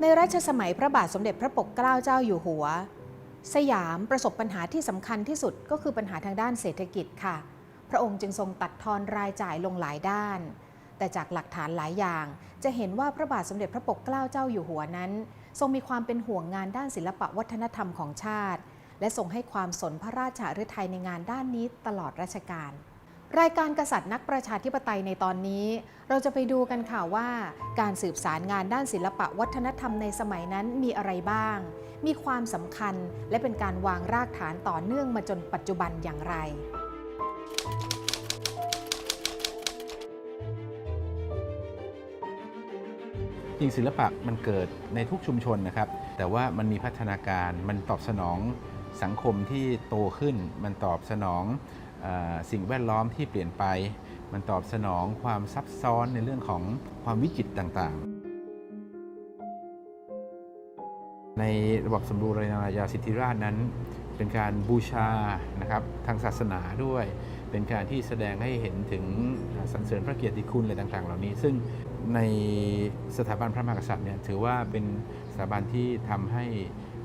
ในรัชสมัยพระบาทสมเด็จพระปกเกล้าเจ้าอยู่หัว สยามประสบปัญหาที่สำคัญที่สุดก็คือปัญหาทางด้านเศรษฐกิจค่ะ พระองค์จึงทรงตัดทอนรายจ่ายลงหลายด้าน แต่จากหลักฐานหลายอย่าง จะเห็นว่าพระบาทสมเด็จพระปกเกล้าเจ้าอยู่หัวนั้น ทรงมีความเป็นห่วงงานด้านศิลปวัฒนธรรมของชาติ และทรงให้ความสนพระราชฤทัยในงานด้านนี้ตลอดรัชกาล รายการกษัตริย์นักประชาธิปไตยในตอนนี้ เราจะไปดูกันค่ะว่า การสืบสารงานด้านศิลปะวัฒนธรรมในสมัยนั้นมีอะไรบ้าง มีความสำคัญและเป็นการวางรากฐานต่อเนื่องมาจนปัจจุบันอย่างไร จริงศิลปะมันเกิดในทุกชุมชนนะครับ แต่ว่ามันมีพัฒนาการมันตอบสนองสังคมที่โตขึ้น มันตอบสนอง สิ่งแวดล้อมที่เปลี่ยนไป มันตอบสนองความซับซ้อนในเรื่องของความวิจิตต่างๆ ในระบบสมบูรณาญาสิทธิราชนั้น เป็นการบูชานะครับทางศาสนาด้วย เป็นการที่แสดงให้เห็นถึงสรรเสริญพระเกียรติคุณอะไรต่างๆ เหล่านี้ ซึ่งในสถาบันพระมหากษัตริย์เนี่ยถือว่าเป็นสถาบันที่ทำให้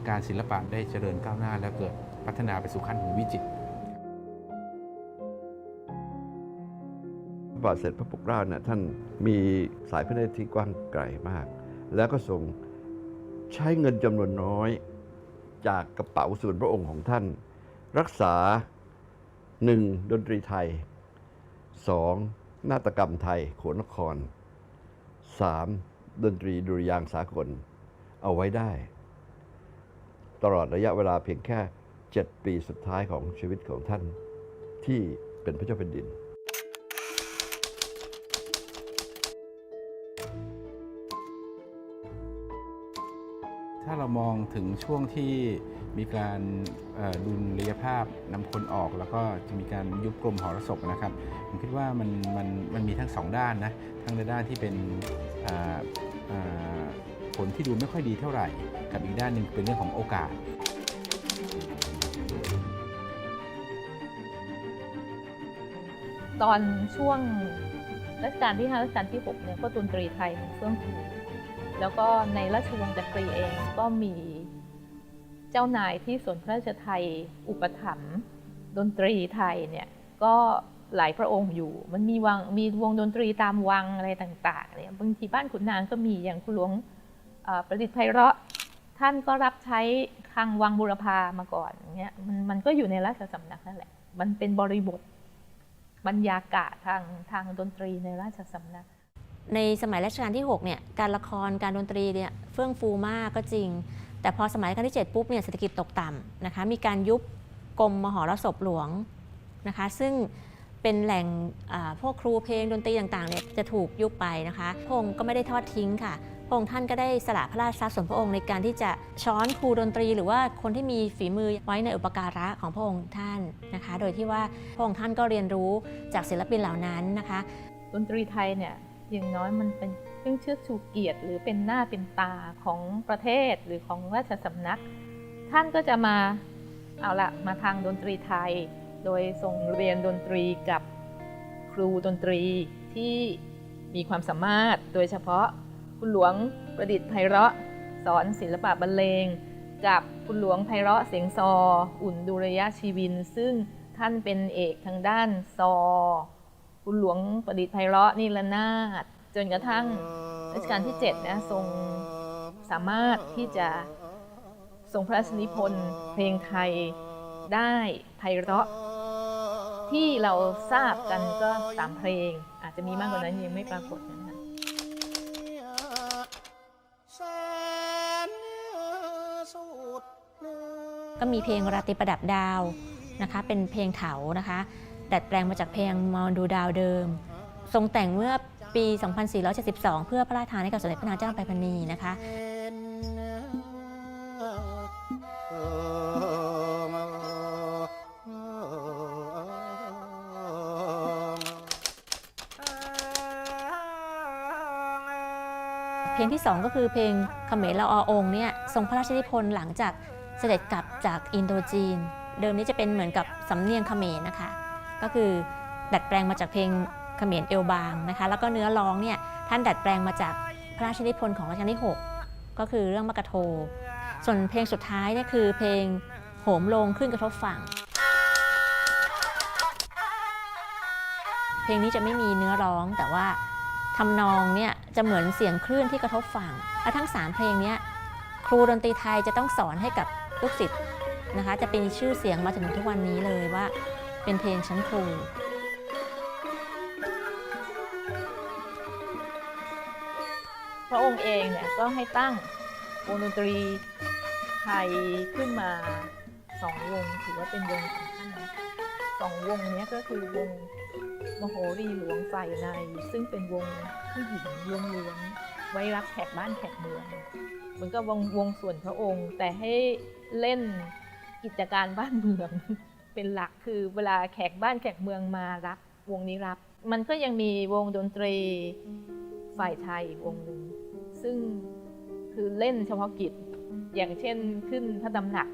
การศิลปะได้เจริญก้าวหน้า และเกิดพัฒนาไปสู่ขั้นของวิจิตร บาทสมเด็จพระปกเกล้าเนี่ยท่านมีสายพระเนตรที่กว้างไกลมาก แล้วก็ทรงใช้เงินจำนวนน้อยจากกระเป๋าส่วนพระองค์ของท่าน รักษาหนึ่งดนตรีไทยสองนาฏกรรมไทยโขนนครสามดนตรีดุริยางสากลเอาไว้ได้ ตลอดระยะเวลาเพียงแค่ 7 ปีสุดท้ายของชีวิตของท่านที่เป็นพระเจ้าแผ่นดินาเรามองถึงช่วงที่มีการดุลยภาพนำคนออก แล้วก็จะมีการยุบกรมหอรสพนะครับ ผมคิดว่ามันมันมันมีทั้งสองด้านนะทั้งในด้านที่เป็นผลที่ดูไม่ค่อยดีเท่าไหร่ กับอีกด้านหนึ่งเป็นเรื่องของโอกาสตอนช่วงรัชกาลที่ 5 รัชกาลที่ 6 เนี่ยก็ดนตรีไทยเฟื่องฟู แล้วก็ในราชวงศ์จักรีเองก็มีเจ้านายที่สนพระราชไทย อุปถัมภ์ดนตรีไทยเนี่ยก็หลายพระองค์อยู่ มันมีวังมีวงดนตรีตามวังอะไรต่างๆเนี่ยบางทีบ้านขุนนางก็มีอย่างคุณหลวงประดิษฐ์ไพเราะท่านก็รับใช้ทางวังบุรพามาก่อนอย่างเงี้ยมันมันก็อยู่ในราชสำนักนั่นแหละ มันเป็นบริบทบรรยากาศทางทางดนตรีในราชสำนัก ในสมัยรัชกาลที่6เนี่ยการละครการดนตรีเนี่ยเฟื่องฟูมากก็จริง แต่พอสมัยรัชกาลที่ 7 ปุ๊บเนี่ยเศรษฐกิจตกต่ำนะคะมีการยุบกรมมหรสพหลวงนะคะซึ่งเป็นแหล่งพวกครูเพลงดนตรีต่างๆเนี่ยจะถูกยุบไปนะคะพระองค์ก็ไม่ได้ทอดทิ้งค่ะพระองค์ท่านก็ได้สละพระราชทรัพย์ส่วนพระองค์ในการที่จะช้อนครูดนตรี หรือว่าคนที่มีฝีมือไว้ในอุปการะของพระองค์ท่านนะคะ โดยที่ว่าพระองค์ท่านก็เรียนรู้จากศิลปินเหล่านั้นนะคะ ดนตรีไทยเนี่ย อย่างน้อยมันเป็นเครื่องเชื่อชูเกียรติ หรือเป็นหน้าเป็นตาของประเทศหรือของราชสำนัก ท่านก็จะมาเอาละมาทางดนตรีไทย โดยทรงเรียนดนตรีกับครูดนตรีที่มีความสามารถโดยเฉพาะคุณหลวงประดิษฐ์ไพเราะ สอนศิลปะบรรเลง กับคุณหลวงไพเราะเสียงซอ อุ่นดุรยาชีวิน ซึ่งท่านเป็นเอกทางด้านซอ คุณหลวงประดิษฐ์ไพเราะนี่ละนาดจนกระทั่งรัชกาลที่7นะทรงสามารถที่จะทรงพระราชนิพนธ์เพลงไทยได้ไพเราะ ที่เราทราบกันก็สามเพลง อาจจะมีมากกว่านั้นยังไม่ปรากฏนะคะก็มีเพลงราตรีประดับดาวนะคะ เป็นเพลงเถานะคะ ดัดแปลงมาจากเพลงมองดูดาวเดิม ทรงแต่งเมื่อปี 2472 เพื่อพระราชทานให้กับสมเด็จพระนางเจ้าไปพนีนะคะ เพลงที่ 2 ก็คือเพลงเขมรละอองเนี่ยทรงพระราชนิพนธ์หลังจากเสด็จกลับจากอินโดจีน เดิมนี้จะเป็นเหมือนกับสำเนียงเขมรนะคะ คือดัดแปลงมาจากเพลงเขมรเอลบางนะคะแล้วก็เนื้อร้องเนี่ยท่านดัดแปลงมาจากพระราชนิพนธ์ของรัชกาลที่ 6 ก็คือเรื่องมะกะโท ส่วนเพลงสุดท้ายเนี่ยคือเพลงโหมลงขึ้นกระทบฝั่ง เพลงนี้จะไม่มีเนื้อร้องแต่ว่าทำนองเนี่ยจะเหมือนเสียงคลื่นที่กระทบฝั่งและทั้ง 3 เพลงเนี้ยครูดนตรีไทยจะต้องสอนให้กับลูกศิษย์นะคะ จะเป็นชื่อเสียงมาถึงทุกวันนี้เลยว่า เป็นเพลงชั้นครูพระองค์เองเนี่ยก็ให้ตั้งวงดนตรีไทยขึ้นมาสองวงถือว่าเป็นวงของท่านนะสองวงนี้ก็คือวงมโหรีหลวงฝ่ายใน ซึ่งเป็นวงผู้หญิงล้วนๆไว้รับแขกบ้านแขกเมืองเหมือนกับวงวงส่วนพระองค์แต่ให้เล่นกิจการบ้านเมือง เป็นหลักคือเวลาแขกบ้านแขกเมืองมารับวงนี้รับ มันก็ยังมีวงดนตรีฝ่ายไทยอีกวงหนึ่งซึ่งคือเล่นเฉพาะกิจ อย่างเช่นขึ้นพระตำหนัก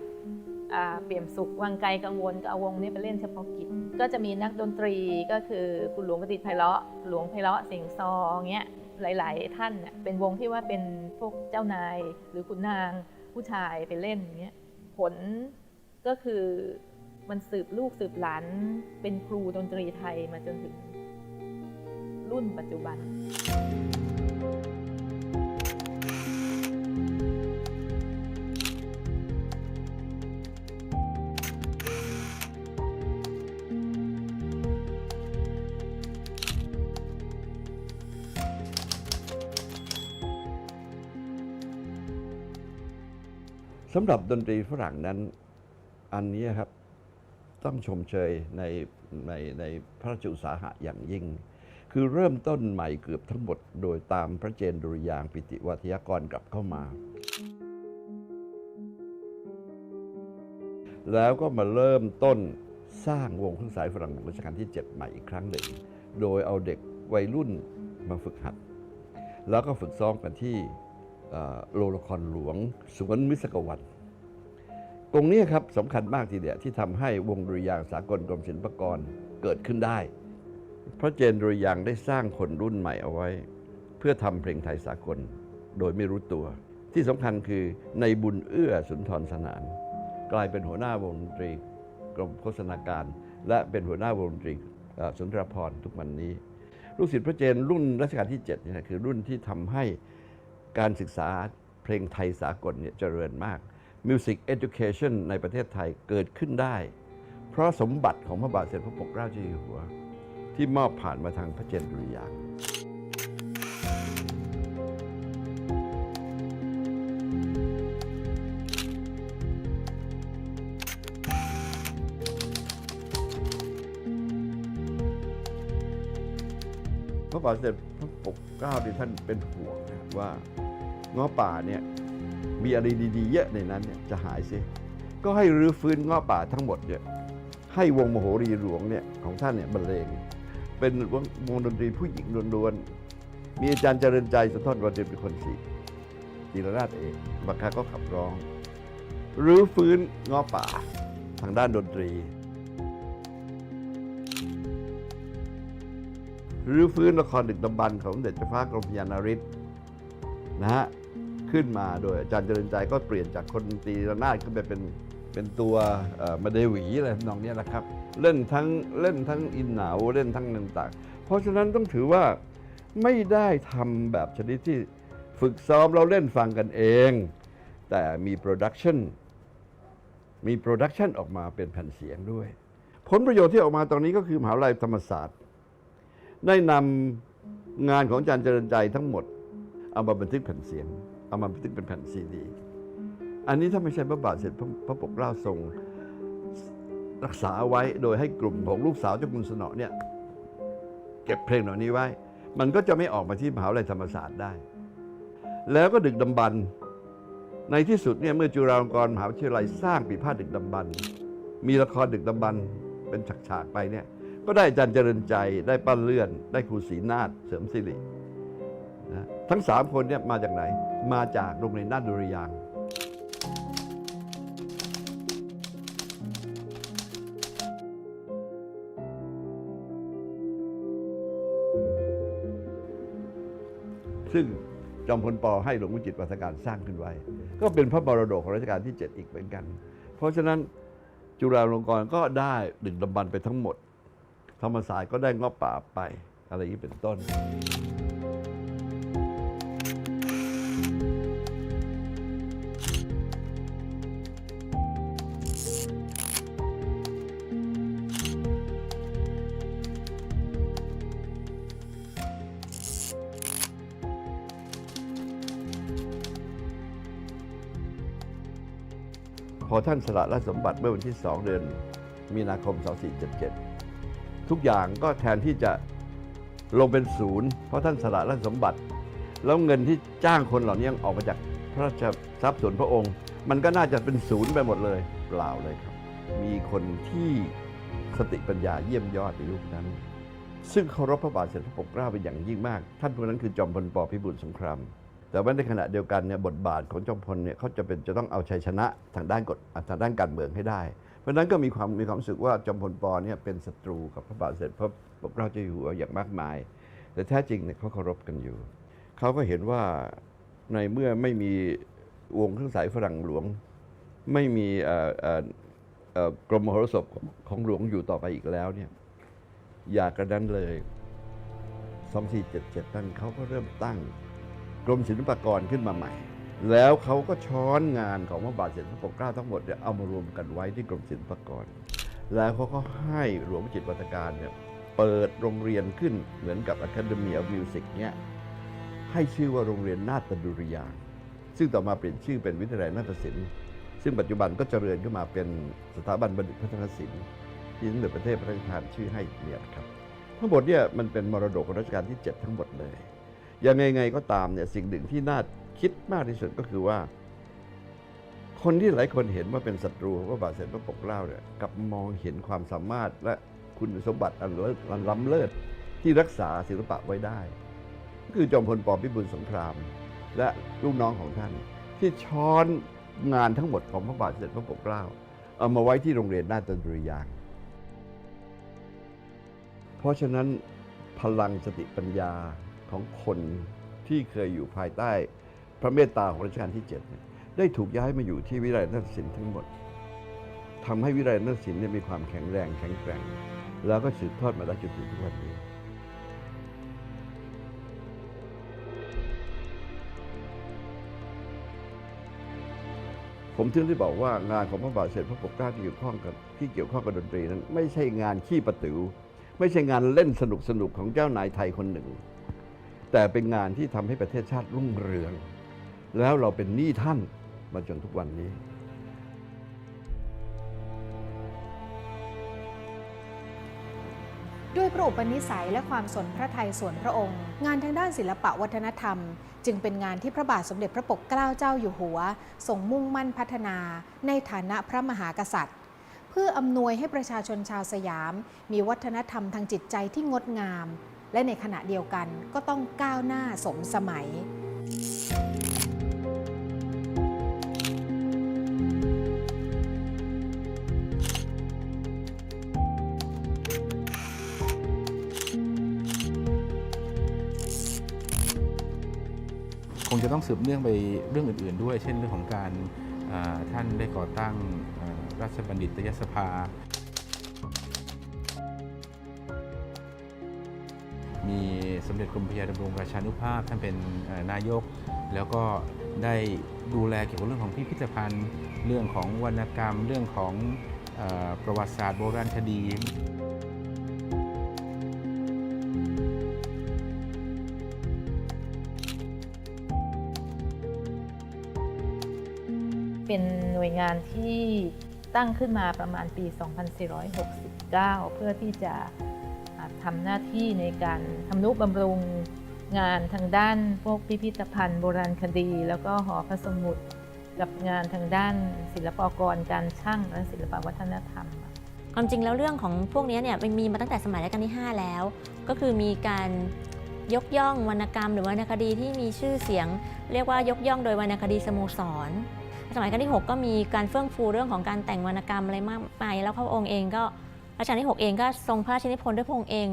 เปี่ยมสุขวังไกลกังวลก็เอาวงนี้ไปเล่นเฉพาะกิจ ก็จะมีนักดนตรีก็คือคุณหลวงประดิษฐ์ไพเราะหลวงไพเราะเสียงซอเงี้ยหลาย ๆ ท่านเนี่ยเป็นวงที่ว่าเป็นพวกเจ้านายหรือขุนนางผู้ชายไปเล่นเงี้ยผลก็คือ มันสืบลูกสืบหลานเป็นครูดนตรีไทยมาจนถึงรุ่นปัจจุบัน สำหรับดนตรีฝรั่งนั้น อันนี้ครับ ต้องชมเชยในในในพระราชอุตสาหะอย่างยิ่ง คือเริ่มต้นใหม่เกือบทั้งหมด โดยตามพระเจนดุริยางปิติวัทยากรกลับเข้ามา แล้วก็มาเริ่มต้นสร้างวงเครื่องสายฝรั่งรัชกาลที่ 7 ใหม่อีกครั้งหนึ่ง โดยเอาเด็กวัยรุ่นมาฝึกหัด แล้วก็ฝึกซ้อมกันที่โรงละครหลวงสวนมิสกวัน ตรงนี้ครับสำคัญมากทีเดียวที่ทำให้วงดุริยางสากลกรมศิลปากรเกิดขึ้นได้ พระเจนดุริยางได้สร้างคนรุ่นใหม่เอาไว้ เพื่อทำเพลงไทยสากลโดยไม่รู้ตัว ที่สำคัญคือในบุญเอื้อสุนทรสนาน กลายเป็นหัวหน้าวงดนตรีกรมโฆษณาการ และเป็นหัวหน้าวงดนตรีสุนทรภรทุกวันนี้ ลูกศิษย์พระเจนรุ่นรัชกาลที่7นี่นะคือรุ่นที่ทำให้การศึกษาเพลงไทยสากลเนี่ยเจริญมาก Music Education ในประเทศไทยเกิดขึ้นได้ เพราะสมบัติของพระบาทสมเด็จพระปกเกล้าเจ้าอยู่หัว ที่มอบผ่านมาทางพระเจนดุริยางค์พระบาทสมเด็จพระปกเกล้าที่ท่านเป็นห่วงนะว่าง้อป่าเนี่ย มีอะไรดีๆ เยอะในนั้นเนี่ยจะหายเสียก็ให้รื้อฟื้นง้อป่าทั้งหมดเนี่ยให้วงมโหรีหลวงเนี่ยของท่านเนี่ยบรรเลง เป็นวงวงดนตรีผู้หญิงล้วนๆ มีอาจารย์เจริญใจสุนทรวันเดชเป็นคนสีจีรราชเอกบางครั้งก็ขับร้อง รื้อฟื้นง้อป่าทางด้านดนตรีหรือฟื้นละครดึกดำบรรของเด็จเจ้าฟ้ากรมพยานาริศนะฮะ ขึ้นมาโดยอาจารย์เจริญใจก็เปลี่ยนจากคนตีระนาดขึ้นไปเป็นเป็นตัวเอ่อมาเดวีอะไรนองเนี้ยนะครับ เล่นทั้งเล่นทั้งอินหนาวเล่นทั้งต่างๆ เพราะฉะนั้นต้องถือว่าไม่ได้ทำแบบชนิดที่ฝึกซ้อมเราเล่นฟังกันเอง แต่มีโปรดักชันมีโปรดักชันออกมาเป็นแผ่นเสียงด้วย ผลประโยชน์ที่ออกมาตรงนี้ก็คือมหาวิทยาลัยธรรมศาสตร์ ได้นำงานของอาจารย์เจริญใจทั้งหมด เอามาบันทึกแผ่นเสียง เอามาบันทึกเป็นแผ่นซีดี อันนี้ถ้าไม่ใช่พระบาทสมเด็จพระพระปกเกล้าทรงรักษาไว้โดยให้กลุ่มของลูกสาวเจ้าคุณสนอเนี่ยเก็บเพลงเหล่านี้ไว้ มันก็จะไม่ออกมาที่มหาวิทยาลัยธรรมศาสตร์ได้ แล้วก็ดึกดำบรรในที่สุดเนี่ยเมื่อจุฬาลงกรณ์มหาวิทยาลัยสร้างปีพาทดึกดำบรรมีละครดึกดำบรรเป็นฉากๆไปเนี่ย ก็ได้อาจารย์เจริญใจ ได้ป้าเลื่อน ได้ครูศรีนาถเสริมสิรินะทั้งสามคนเนี่ยมาจากไหน มาจากโรงเรียนด้านดุริยางซึ่งจอมพลปอให้หลวงวิจิตรวัฒการสร้างขึ้นไว้ ก็เป็นพระบรดกของรัชกาลที่ 7 อีกเหมือนกัน เพราะฉะนั้นจุฬาลงกรณ์ก็ได้ดึกดำบรรพ์ไปทั้งหมด ธรรมศาสตร์ก็ได้งาะป่าไป อะไรอย่างนี้เป็นต้น พอท่านสละราชสมบัติเมื่อวันที่ 2 เดือนมีนาคม 2477 ทุกอย่างก็แทนที่จะลงเป็นศูนย์เพราะท่านสละราชสมบัติ แล้วเงินที่จ้างคนเหล่านี้ออกมาจากพระราชทรัพย์ส่วนพระองค์ มันก็น่าจะเป็นศูนย์ไปหมดเลยเปล่าเลยครับ มีคนที่สติปัญญาเยี่ยมยอดในยุคนั้น ซึ่งเคารพพระบาทสมเด็จพระปกเกล้าเป็นอย่างยิ่งมาก ท่านคนนั้นคือจอมพลปพิบูลสงคราม แต่ว่าในขณะเดียวกันเนี่ยบทบาทของจอมพลเนี่ยเขาจะเป็นจะต้องเอาชัยชนะทางด้านกฎทางด้านการเมืองให้ได้ เพราะฉะนั้นก็มีความมีความรู้สึกว่าจอมพลปเนี่ยเป็นศัตรูกับพระบาทสมเด็จพระปกเกล้าเจ้าอยู่หัวอย่างมากมาย แต่แท้จริงเนี่ยเขาเคารพกันอยู่ เขาก็เห็นว่าในเมื่อไม่มีวงเครื่องสายฝรั่งหลวง ไม่มีกรมมหรสพของของหลวงอยู่ต่อไปอีกแล้วเนี่ยอยากกระนั้นเลย 2477 นั้นเขาก็เริ่มตั้ง รมศิลปากรขึ้นมาใหม่ แล้วเขาก็ช้อนงานของพระบาทสมเด็จพระปกเกล้าทั้งหมดเนี่ยเอามารวมกันไว้ที่กรมศิลปากร แล้วเขาก็ให้หลวงวิจิตวัฒการเนี่ยเปิดโรงเรียนขึ้นเหมือนกับ Academy of Music เนี่ยให้ชื่อว่าโรงเรียนนาฏดุริยางค์ซึ่งต่อมาเปลี่ยนชื่อเป็นวิทยาลัยนาฏศิลป์ซึ่งปัจจุบันก็เจริญขึ้นมาเป็นสถาบันบัณฑิตพัฒนศิลป์ที่สมเด็จพระเทพพระราชทานชื่อให้เนี่ยครับ ทั้งหมดเนี่ยมันเป็นมรดกของรัชกาลที่ 7 ทั้งหมดเลย ยังไงไงก็ตามเนี่ยสิ่งหนึ่งที่น่าคิดมากที่สุดก็คือว่า คนที่หลายคนเห็นว่าเป็นศัตรูของพระบาทสมเด็จพระปกเกล้าเนี่ยกลับมองเห็นความสามารถและคุณสมบัติอันล้ำเลิศที่รักษาศิลปะไว้ได้ ก็คือจอมพลปพิบูลสงคราม และลูกน้องของท่าน ที่ช้อนงานทั้งหมดของพระบาทสมเด็จพระปกเกล้าเอามาไว้ที่โรงเรียนนาฏดุริยางเพราะฉะนั้นพลังสติปัญญา ของคนที่เคยอยู่ภายใต้พระเมตตาของรัชกาลที่7เนี่ยได้ถูกย้ายมาอยู่ที่วิไลนาฏศิลป์ทั้งหมดทำให้วิไลนาฏศิลป์เนี่ยมีความแข็งแรงแข็งแกร่ง แล้วก็สืบทอดมาได้จนถึงทุกวันนี้ผมถึงได้บอกว่างานของพระบาทสมเด็จพระปกเกล้าที่เกี่ยวข้องกับที่เกี่ยวข้องกับดนตรีนั้น ไม่ใช่งานขี้ประตือไม่ใช่งานเล่นสนุกสนุกของเจ้านายไทยคนหนึ่ง แต่เป็นงานที่ทำให้ประเทศชาติรุ่งเรือง แล้วเราเป็นหนี้ท่านมาจนทุกวันนี้ ด้วยพระอุปนิสัยและความสนพระทัยส่วนพระองค์ งานทางด้านศิลปะวัฒนธรรม จึงเป็นงานที่พระบาทสมเด็จพระปกเกล้าเจ้าอยู่หัวทรงมุ่งมั่นพัฒนา ในฐานะพระมหากษัตริย์ เพื่ออำนวยให้ประชาชนชาวสยาม มีวัฒนธรรมทางจิตใจที่งดงาม และในขณะเดียวกันก็ต้องก้าวหน้าสมสมัย คงจะต้องสืบเนื่องไปเรื่องอื่น ๆ ด้วย เช่นเรื่องของการท่านได้ก่อตั้งราชบัณฑิตยสภา มีสมเด็จกรมพระยาดำรงราชานุภาพท่านเป็นนายก แล้วก็ได้ดูแลเกี่ยวกับเรื่องของพิพิธภัณฑ์ เรื่องของวรรณกรรม เรื่องของอประวัติศาสตร์โบราณคดีเป็นหน่วยงานที่ตั้งขึ้นมาประมาณปี 2469 เพื่อที่จะ ทำหน้าที่ในการทำนุบำรุงงานทางด้านพวกพิพิธภัณฑ์โบราณคดี แล้วก็หอพระสมุดกับงานทางด้านศิลปกรการช่างและศิลปวัฒนธรรม ความจริงแล้วเรื่องของพวกนี้เนี่ยมันมีมาตั้งแต่สมัยรัชกาลที่ 5 แล้ว ก็คือมีการยกย่องวรรณกรรม หรือวรรณคดีที่มีชื่อเสียง เรียกว่ายกย่องโดยวรรณคดีสโมสร สมัยรัชกาลที่ 6 ก็มีการเฟื่องฟูเรื่องของการแต่งวรรณกรรมอะไรมากมายแล้วพระองค์เองก็ รัชกาลที่ 6 เองก็ทรงพระราชนิพนธ์ด้วยพระองค์เอง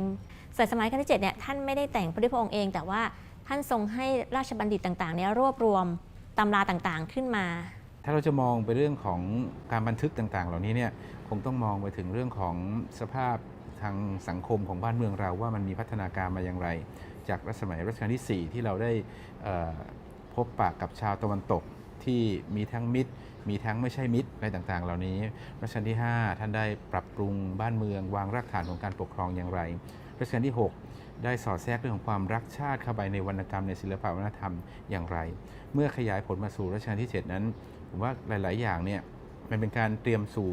ส่วนสมัยรัชกาลที่7เนี่ยท่านไม่ได้แต่งด้วยพระองค์เอง แต่ว่าท่านทรงให้ราชบัณฑิตต่างๆเนี่ยรวบรวมตำราต่างๆขึ้นมา ถ้าเราจะมองไปเรื่องของการบันทึกต่างๆ เหล่านี้เนี่ยคงต้องมองไปถึงเรื่องของสภาพทางสังคมของบ้านเมืองเราว่ามันมีพัฒนาการมาอย่างไร จากรัชสมัยรัชกาลที่ 4 ที่เราได้เอ่อพบปะกับชาวตะวันตกที่มีทั้งมิตร มีทั้งไม่ใช่มิตรอะไรต่างๆ เหล่านี้รัชกาลที่ 5 ท่านได้ปรับปรุงบ้านเมือง วางรากฐานของการปกครองอย่างไรรัชกาลที่ 6 ได้สอดแทรกเรื่องของความรักชาติเข้าไปในวรรณกรรมในศิลปวัฒนธรรมอย่างไร เมื่อขยายผลมาสู่รัชกาลที่ 7 นั้น ผมว่าหลาย ๆ อย่างเนี่ยมันเป็นการเตรียมสู่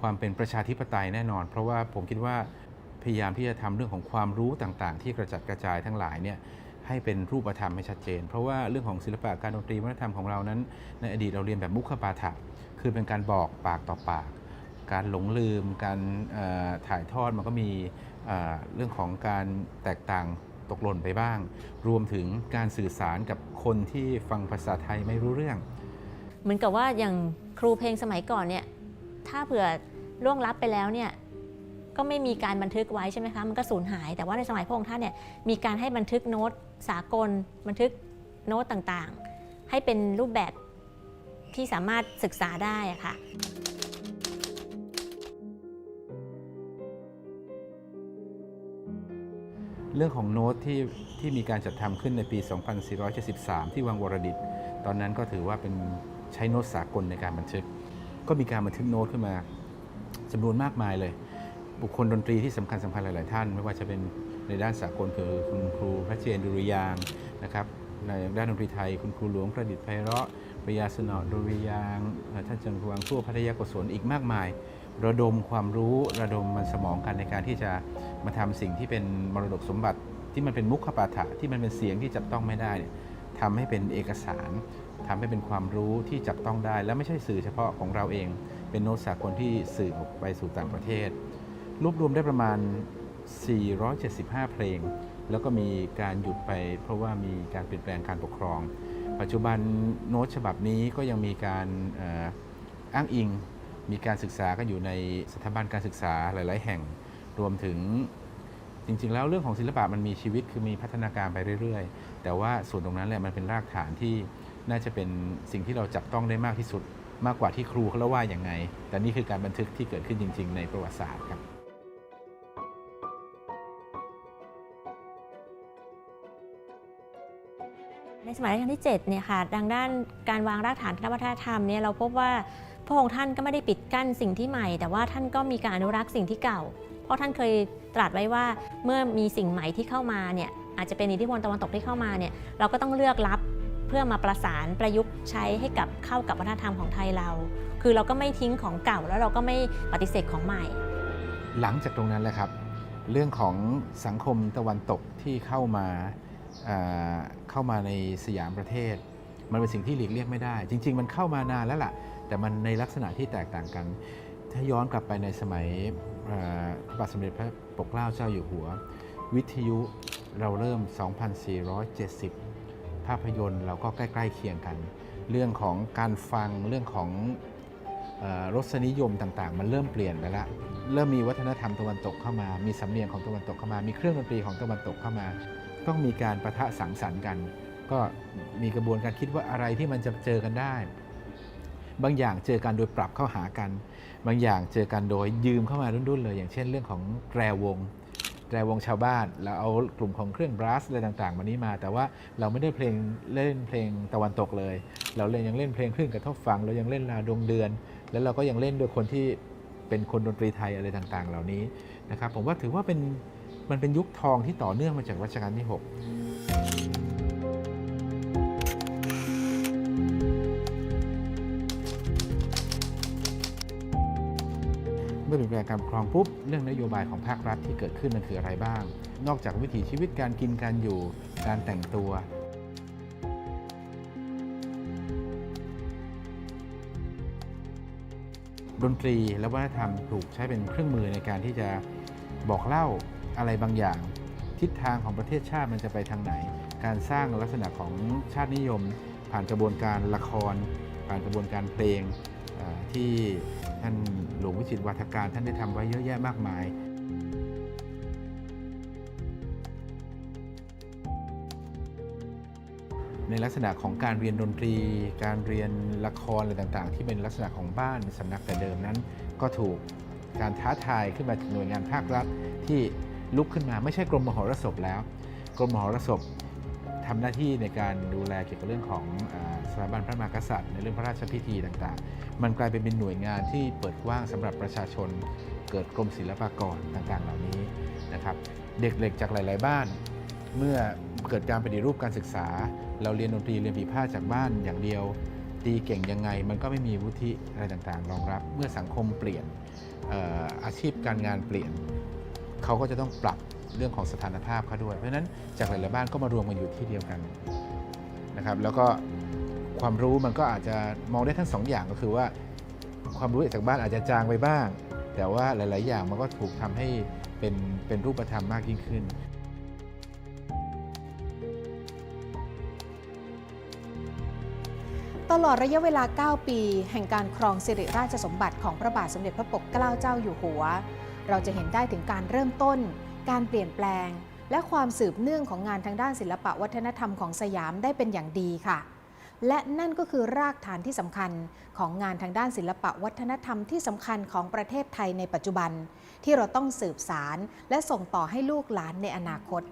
ความเป็นประชาธิปไตยแน่นอน เพราะว่าผมคิดว่าพยายามที่จะทำเรื่องของความรู้ต่างๆ ที่กระจัดกระจายทั้งหลายเนี่ย ให้เป็นรูปธรรมให้ชัดเจน เพราะว่าเรื่องของศิลปะการดนตรีวัฒนธรรมของเรานั้น ในอดีตเราเรียนแบบมุขปาฐะคือเป็นการบอกปากต่อปาก การหลงลืม การถ่ายทอดมันก็มีเรื่องของการแตกต่างตกหล่นไปบ้าง รวมถึงการสื่อสารกับคนที่ฟังภาษาไทยไม่รู้เรื่อง เหมือนกับว่าอย่างครูเพลงสมัยก่อนเนี่ยถ้าเผื่อล่วงลับไปแล้วเนี่ย ก็ไม่มีการบันทึกไว้ใช่ไหมคะมันก็สูญหาย แต่ว่าในสมัยพระองค์ท่านเนี่ยมีการให้บันทึกโน้ตสากล บันทึกโน้ตต่างๆ ให้เป็นรูปแบบที่สามารถศึกษาได้อะค่ะเรื่องของโน้ตที่ที่มีการจัดทำขึ้นในปี 2473 ที่วังวรดิต ตอนนั้นก็ถือว่าเป็นใช้โน้ตสากลในการบันทึก ก็มีการบันทึกโน้ตขึ้นมาจำนวนมากมายเลย บุคคลดนตรีที่สำคัญสำคัญหลาย ๆ ท่าน ไม่ว่าจะเป็นในด้านสากลคือคุณครูพระเจนดุริยางนะครับในด้านดนตรีไทย คุณครูหลวงประดิษฐ์ไพเราะปรยาสนอดุริยางท่านจังหวังทั่วพัทยากศลอีกมากมาย ระดมความรู้ระดมมันสมองกันในการที่จะมาทำสิ่งที่เป็นมรดกสมบัติที่มันเป็นมุขปาฐะที่มันเป็นเสียงที่จับต้องไม่ได้เนี่ยทำให้เป็นเอกสารทำให้เป็นความรู้ที่จับต้องได้ และไม่ใช่สื่อเฉพาะของเราเอง เป็นโน้ตสากลที่สื่อออกไปสู่ต่างประเทศ รวบรวมได้ประมาณ 475 เพลง แล้วก็มีการหยุดไปเพราะว่ามีการเปลี่ยนแปลงการปกครอง ปัจจุบันโน้ตฉบับนี้ก็ยังมีการอ่ออ้างอิง มีการศึกษากันอยู่ในสถาบันการศึกษาหลาย ๆ แห่ง รวมถึงจริง ๆ แล้วเรื่องของศิลปะมันมีชีวิตคือมีพัฒนาการไปเรื่อย ๆ แต่ว่าส่วนตรงนั้นแหละมันเป็นรากฐานที่น่าจะเป็นสิ่งที่เราจับต้องได้มากที่สุดมากกว่าที่ครูเขาเล่าว่าอย่างไง แต่นี่คือการบันทึกที่เกิดขึ้นจริง ๆ ในประวัติศาสตร์ครับ สมัยรัชกาลที่7เนี่ยค่ะดังด้านการวางรากฐานทางวัฒนธรรมเนี่ยเราพบว่าพระองค์ท่านก็ไม่ได้ปิดกั้นสิ่งที่ใหม่ แต่ว่าท่านก็มีการอนุรักษ์สิ่งที่เก่า เพราะท่านเคยตรัสไว้ว่าเมื่อมีสิ่งใหม่ที่เข้ามาเนี่ยอาจจะเป็นอิทธิพลตะวันตกที่เข้ามาเนี่ยเราก็ต้องเลือกรับเพื่อมาประสานประยุกต์ใช้ให้กับเข้ากับวัฒนธรรมของไทยเรา คือเราก็ไม่ทิ้งของเก่าแล้วเราก็ไม่ปฏิเสธของใหม่ หลังจากตรงนั้นแหละครับ เรื่องของสังคมตะวันตกที่เข้ามา เข้ามาในสยามประเทศ มันเป็นสิ่งที่หลีกเลี่ยงไม่ได้ จริง ๆ มันเข้ามานานแล้วล่ะ แต่มันในลักษณะที่แตกต่างกัน ถ้าย้อนกลับไปในสมัยพระบาทสมเด็จพระปกเกล้าเจ้าอยู่หัว วิทยุเราเริ่ม 2470 ภาพยนตร์เราก็ใกล้ ๆ เคียงกัน เรื่องของการฟังเรื่องของอรสนิยมต่างๆ มันเริ่มเปลี่ยนไปแล้วเริ่มมีวัฒนธรรมตะวันตกเข้ามา มีสำเนียงของตะวันตกเข้ามา มีเครื่องดนตรีของตะวันตกเข้ามา ต้องมีการประทะสังสรรค์กัน ก็มีกระบวนการคิดว่าอะไรที่มันจะเจอกันได้ บางอย่างเจอกันโดยปรับเข้าหากัน บางอย่างเจอกันโดยยืมเข้ามารุ่นๆเลย อย่างเช่นเรื่องของแตรวงแตรวงชาวบ้านเราเอากลุ่มของเครื่องบรัสอะไรต่างๆมานี้มา แต่ว่าเราไม่ได้เพลงเล่นเพลงตะวันตกเลย เราเลยยังเล่นเพลงคลื่นกระทบฟังเรายังเล่นลาดวงเดือน แล้วเราก็ยังเล่นโดยคนที่เป็นคนดนตรีไทยอะไรต่างๆ เหล่านี้นะครับผมว่าถือว่าเป็น มันเป็นยุคทองที่ต่อเนื่องมาจากรัชกาลที่ 6 เมื่อเปลี่ยนแปลงการปกครองปุ๊บ เรื่องนโยบายของภาครัฐที่เกิดขึ้นมันคืออะไรบ้าง นอกจากวิถีชีวิตการกินการอยู่การแต่งตัวดนตรีและวัฒนธรรมถูกใช้เป็นเครื่องมือในการที่จะบอกเล่า อะไรบางอย่าง ทิศทางของประเทศชาติมันจะไปทางไหน การสร้างลักษณะของชาตินิยม ผ่านกระบวนการละคร ผ่านกระบวนการเพลงที่ท่านหลวงวิจิตรวาทการท่านได้ทำไว้เยอะแยะมากมายในลักษณะของการเรียนดนตรี การเรียนละครอะไรต่างๆ ที่เป็นลักษณะของบ้านสำนักแต่เดิมนั้น ก็ถูกการท้าทายขึ้นมาจากหน่วยงานภาครัฐที่ ลุกขึ้นมาไม่ใช่กรมมหรสพแล้ว กรมมหรสพทำหน้าที่ในการดูแลเกี่ยวกับเรื่องของอสถาบันพระมหากษัตริย์ ในเรื่องพระราชพิธีต่างๆ มันกลายเป็นเป็นหน่วยงานที่เปิดกว้างสำหรับประชาชน เกิดกรมศิลปากรต่างๆ เหล่านี้นะครับ เด็กๆจากหลาย ๆ บ้าน เมื่อเกิดการปฏิรูปการศึกษา เราเรียนดนตรีเรียนปีพาสจากบ้านอย่างเดียวตีเก่งยังไง มันก็ไม่มีวุฒิอะไรต่างๆ รองรับ เมื่อสังคมเปลี่ยนอออาชีพการงานเปลี่ยน เขาก็จะต้องปรับเรื่องของสถานภาพเขาด้วย เพราะฉะนั้นจากหลาย ๆ บ้านก็มารวมกันอยู่ที่เดียวกันนะครับแล้วก็ความรู้มันก็อาจจะมองได้ทั้งสองอย่างก็คือว่า ความรู้จากบ้านอาจจะจางไปบ้าง แต่ว่าหลาย ๆ อย่างมันก็ถูกทำให้เป็นเป็นรูปธรรมมากยิ่งขึ้นตลอดระยะเวลา 9 ปี แห่งการครองสิริราชสมบัติของพระบาทสมเด็จพระปกเกล้าเจ้าอยู่หัว เราจะเห็นได้ถึงการเริ่มต้น การเปลี่ยนแปลง และความสืบเนื่องของงานทางด้านศิลปะวัฒนธรรมของสยามได้เป็นอย่างดีค่ะ และนั่นก็คือรากฐานที่สำคัญของงานทางด้านศิลปะวัฒนธรรมที่สำคัญของประเทศไทยในปัจจุบัน ที่เราต้องสืบสารและส่งต่อให้ลูกหลานในอนาคต